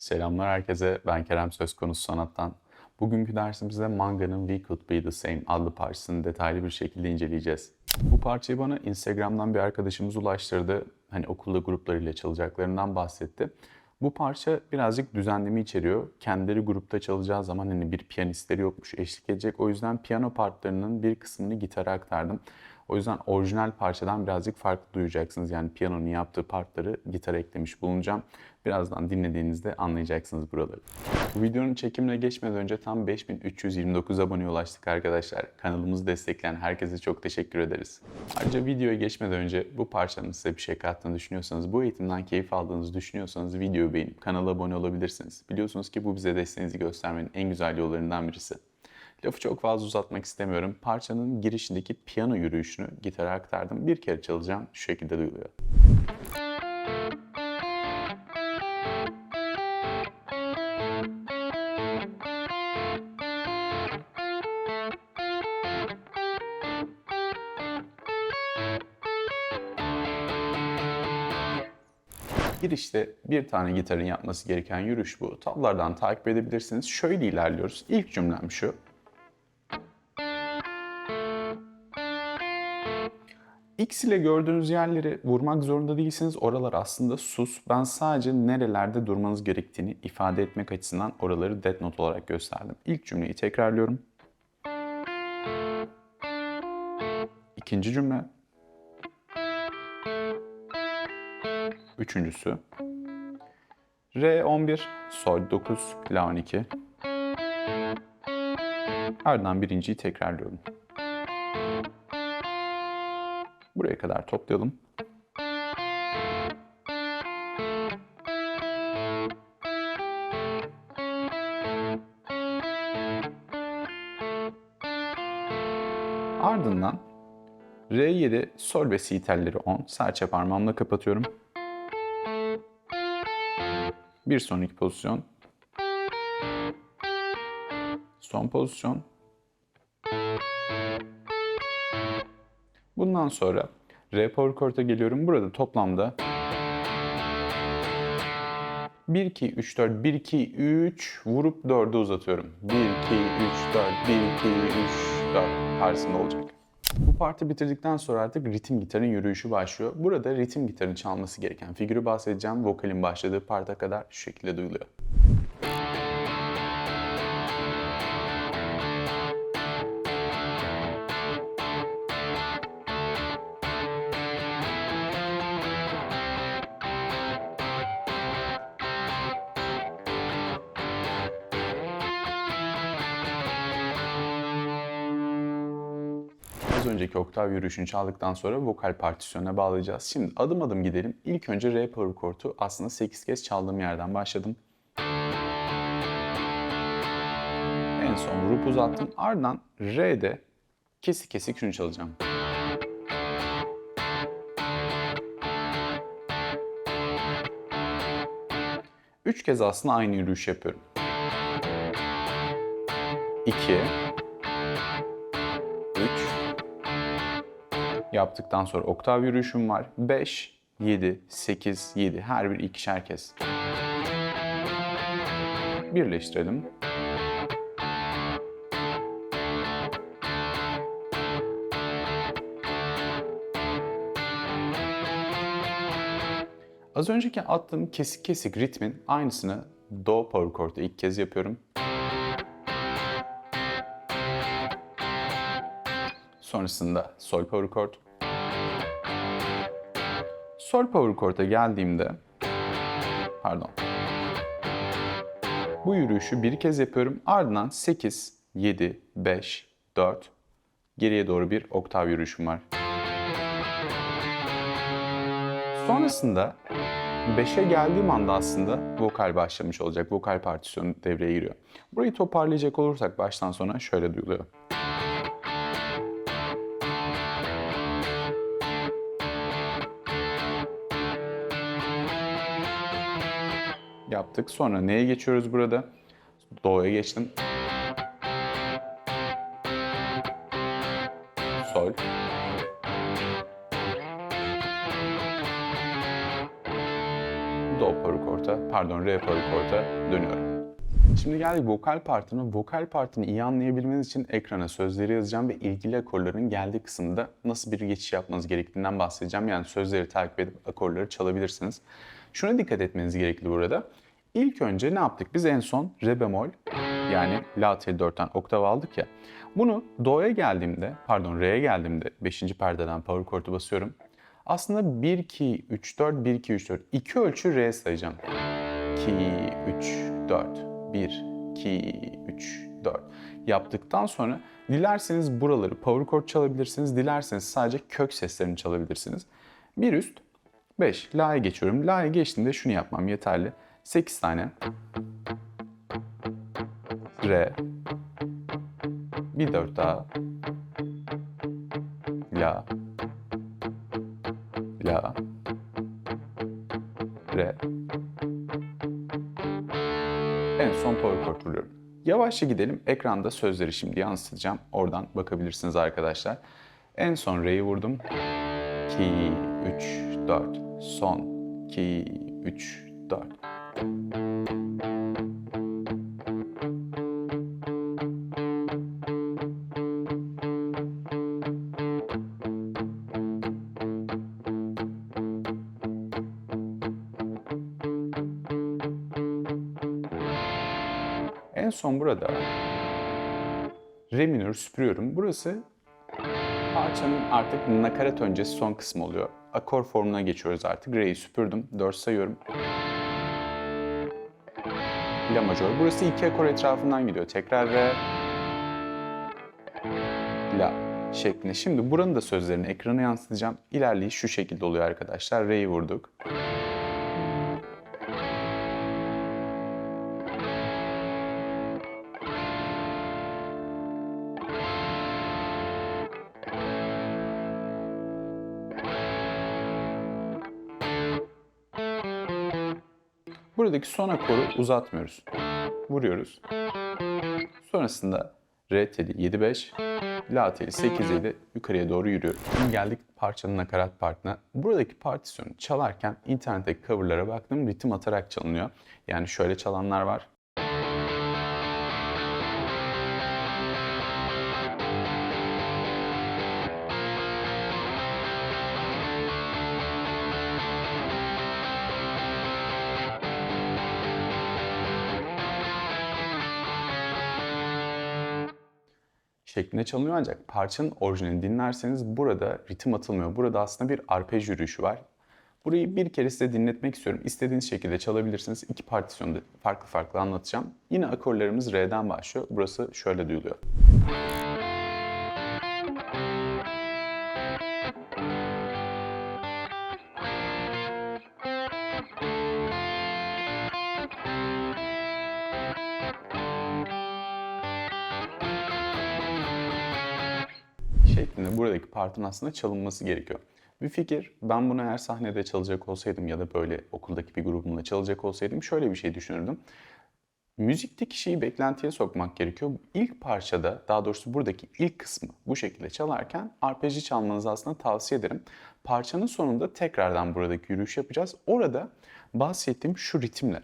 Selamlar herkese. Ben Kerem Söz Konusu Sanat'tan. Bugünkü dersimizde Manga'nın We Could Be The Same adlı parçasını detaylı bir şekilde inceleyeceğiz. Bu parçayı bana Instagram'dan bir arkadaşımız ulaştırdı. Hani okulda gruplarıyla çalacaklarından bahsetti. Bu parça birazcık düzenleme içeriyor. Kendileri grupta çalacağı zaman hani bir piyanistleri yokmuş eşlik edecek. O yüzden piyano partlarının bir kısmını gitara aktardım. O yüzden orijinal parçadan birazcık farklı duyacaksınız. Yani piyanonun yaptığı partları gitara eklemiş bulunacağım. Birazdan dinlediğinizde anlayacaksınız buraları. Bu videonun çekimine geçmeden önce tam 5329 aboneye ulaştık arkadaşlar. Kanalımızı destekleyen herkese çok teşekkür ederiz. Ayrıca videoya geçmeden önce bu parçanın size bir şey kattığını düşünüyorsanız, bu eğitimden keyif aldığınızı düşünüyorsanız videoyu beğenip kanala abone olabilirsiniz. Biliyorsunuz ki bu bize desteğinizi göstermenin en güzel yollarından birisi. Lafı çok fazla uzatmak istemiyorum. Parçanın girişindeki piyano yürüyüşünü gitara aktardım. Bir kere çalacağım. Şu şekilde duyuluyor. Girişte bir tane gitarın yapması gereken yürüyüş bu. Tablardan takip edebilirsiniz. Şöyle ilerliyoruz. İlk cümlem şu. X ile gördüğünüz yerleri vurmak zorunda değilsiniz. Oralar aslında sus. Ben sadece nerelerde durmanız gerektiğini ifade etmek açısından oraları dead note olarak gösterdim. İlk cümleyi tekrarlıyorum. İkinci cümle. Üçüncüsü. Re 11, Sol 9, La 12. Ardından birinciyi tekrarlıyorum. Buraya kadar toplayalım. Ardından R7, Sol ve Si telleri 10. Serçe parmağımla kapatıyorum. Bir sonraki pozisyon. Son pozisyon. Bundan sonra R power geliyorum. Burada toplamda 1 2 3 4 1 2 3 vurup 4'e uzatıyorum. 1 2 3 4 1 2 3 4 tarzında olacak. Bu parti bitirdikten sonra artık ritim gitarın yürüyüşü başlıyor. Burada ritim gitarın çalması gereken figürü bahsedeceğim. Vokalin başladığı parta kadar şu şekilde duyuluyor. Az önceki oktav yürüyüşünü çaldıktan sonra vokal partisyonuna bağlayacağız. Şimdi adım adım gidelim. İlk önce R power chord'u aslında 8 kez çaldığım yerden başladım. En son vurup uzattım. Ardından R'de kesik kesik şunu çalacağım. Üç kez aslında aynı yürüyüş yapıyorum. 2 Yaptıktan sonra oktav yürüyüşüm var. 5, 7, 8, 7. Her bir ikişer kez. Birleştirelim. Az önceki attığım kesik kesik ritmin aynısını Do power chord'da ilk kez yapıyorum. Sonrasında sol power chord. Sol power chord'a geldiğimde pardon. Bu yürüyüşü bir kez yapıyorum. Ardından 8, 7, 5, 4 geriye doğru bir oktav yürüyüşüm var. Sonrasında 5'e geldiğim anda aslında vokal başlamış olacak. Vokal partisyonu devreye giriyor. Burayı toparlayacak olursak baştan sona şöyle duyuluyor. Yaptık. Sonra neye geçiyoruz burada? Do'ya geçtim. Sol. Do power chord'a, pardon re power chord'a dönüyorum. Şimdi geldik vokal partına. Vokal partini iyi anlayabilmeniz için ekrana sözleri yazacağım ve ilgili akorların geldiği kısımda nasıl bir geçiş yapmanız gerektiğinden bahsedeceğim. Yani sözleri takip edip akorları çalabilirsiniz. Şuna dikkat etmeniz gerekli burada. İlk önce ne yaptık? Biz en son re bemol yani la tel 4'ten oktav aldık ya. Bunu do'ya geldiğimde, pardon re'ye geldiğimde 5. perdeden power chord'u basıyorum. Aslında 1 2 3 4 1 2 3 4 iki ölçü re sayacağım. 2 3 4 1, 2, 3, 4 yaptıktan sonra dilerseniz buraları power chord çalabilirsiniz. Dilerseniz sadece kök seslerini çalabilirsiniz. Bir üst 5. La'ya geçiyorum. La'ya geçtiğimde şunu yapmam yeterli. 8 tane Re bir 4 daha La La Re en son power chord buluyorum. Yavaşça gidelim. Ekranda sözleri şimdi yansıtacağım. Oradan bakabilirsiniz arkadaşlar. En son re'yi vurdum. 2, 3, 4. Son. 2, 3, 4. En son burada re minör süpürüyorum. Burası parçanın artık nakarat öncesi son kısmı oluyor. Akor formuna geçiyoruz artık. Re'yi süpürdüm. 4 sayıyorum. La majör. Burası iki akor etrafından gidiyor. Tekrar re. La şeklinde. Şimdi buranın da sözlerini ekrana yansıtacağım. İlerleyiş şu şekilde oluyor arkadaşlar. Re'yi vurduk. Buradaki son akoru uzatmıyoruz. Vuruyoruz. Sonrasında re teli 7-5, la teli 8 ile yukarıya doğru yürüyoruz. Şimdi geldik parçanın nakarat partına. Buradaki partisyonu çalarken internetteki coverlara baktım ritim atarak çalınıyor. Yani şöyle çalanlar var. Şeklinde çalınıyor ancak parçanın orijinalini dinlerseniz burada ritim atılmıyor. Burada aslında bir arpej yürüyüşü var. Burayı bir kere size dinletmek istiyorum. İstediğiniz şekilde çalabilirsiniz. İki partisyonu da farklı farklı anlatacağım. Yine akorlarımız R'den başlıyor. Burası şöyle duyuluyor. Partın aslında çalınması gerekiyor. Bir fikir, ben bunu eğer sahnede çalacak olsaydım ya da böyle okuldaki bir grubumla çalacak olsaydım şöyle bir şey düşünürdüm. Müzikte kişiyi beklentiye sokmak gerekiyor. İlk parçada, daha doğrusu buradaki ilk kısmı bu şekilde çalarken arpeji çalmanızı aslında tavsiye ederim. Parçanın sonunda tekrardan buradaki yürüyüş yapacağız. Orada bahsettiğim şu ritimle.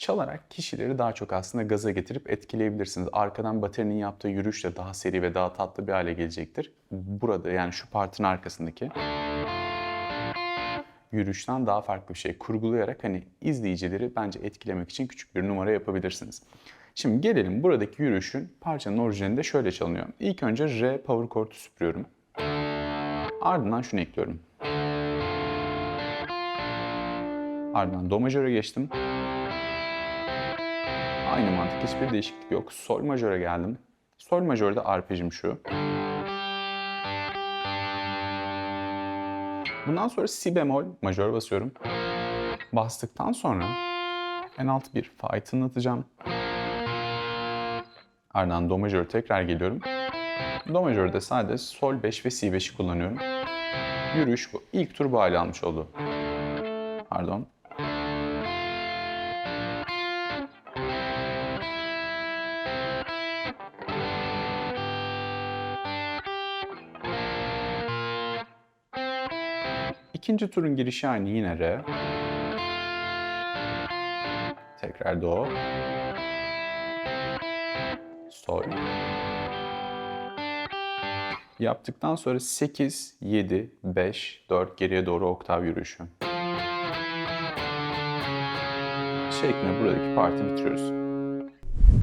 Çalarak kişileri daha çok aslında gaza getirip etkileyebilirsiniz. Arkadan baterinin yaptığı yürüyüş de daha seri ve daha tatlı bir hale gelecektir. Burada yani şu partın arkasındaki yürüyüşten daha farklı bir şey kurgulayarak hani izleyicileri bence etkilemek için küçük bir numara yapabilirsiniz. Şimdi gelelim buradaki yürüyüşün parçanın orijinalinde şöyle çalınıyor. İlk önce R power chord'u süpürüyorum. Ardından şunu ekliyorum. Ardından do majöre geçtim. Aynı mantık hiçbir değişiklik yok. Sol majöre geldim. Sol majörde arpejim şu. Bundan sonra si bemol majör basıyorum. Bastıktan sonra en alt bir fa tınlatacağım. Ardından do majör tekrar geliyorum. Do majörde sadece sol 5 ve si 5'i kullanıyorum. Yürüyüş bu. İlk tur bu hale almış oldu. Pardon. İkinci turun girişi aynı yine re. Tekrar do. Sol. Yaptıktan sonra 8, 7, 5, 4 geriye doğru oktav yürüyüşü. Şeklinde buradaki parti bitiriyoruz.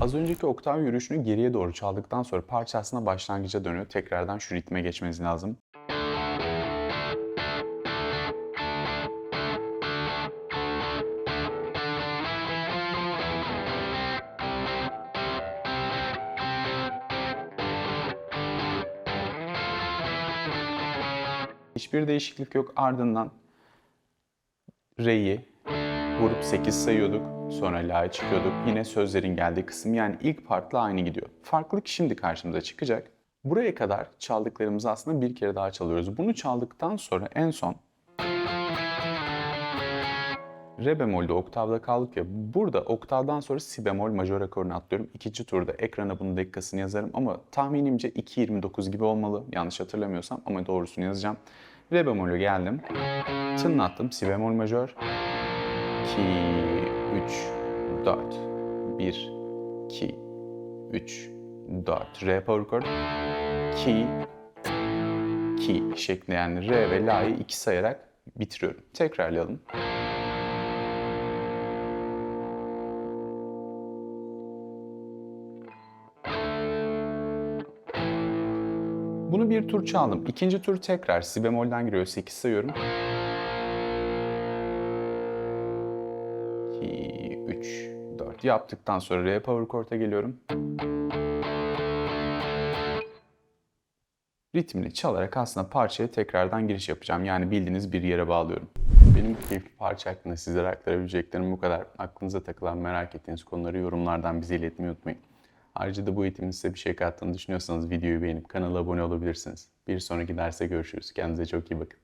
Az önceki oktav yürüyüşünü geriye doğru çaldıktan sonra parça aslında başlangıca dönüyor. Tekrardan şu ritme geçmeniz lazım. Hiçbir değişiklik yok. Ardından re'yi vurup 8 sayıyorduk. Sonra la'ya çıkıyorduk. Yine sözlerin geldiği kısım yani ilk partla aynı gidiyor. Farklılık şimdi karşımıza çıkacak. Buraya kadar çaldıklarımızı aslında bir kere daha çalıyoruz. Bunu çaldıktan sonra en son Re bemolde oktavda kaldık ya. Burada oktavdan sonra si bemol majör akorunu atlıyorum. İkinci turda ekrana bunun dakikasını yazarım ama tahminimce 2.29 gibi olmalı. Yanlış hatırlamıyorsam ama doğrusunu yazacağım. Re bemolü geldim. Tınlattım si bemol majör. 2, 3, 4, 1, 2, 3, 4. Re power chord. 2, 2 şeklinde yani re ve la'yı 2 sayarak bitiriyorum. Tekrarlayalım. Bir tur çaldım. İkinci tur tekrar si bemolden giriyor. 8 sayıyorum. 2, 3, 4 yaptıktan sonra re power chord'a geliyorum. Ritmini çalarak aslında parçaya tekrardan giriş yapacağım. Yani bildiğiniz bir yere bağlıyorum. Benim bu keyifli parça hakkında sizlere aktarabileceklerim bu kadar. Aklınıza takılan merak ettiğiniz konuları yorumlardan bize iletmeyi unutmayın. Ayrıca da bu eğitimin size bir şey kattığını düşünüyorsanız videoyu beğenip kanala abone olabilirsiniz. Bir sonraki derste görüşürüz. Kendinize çok iyi bakın.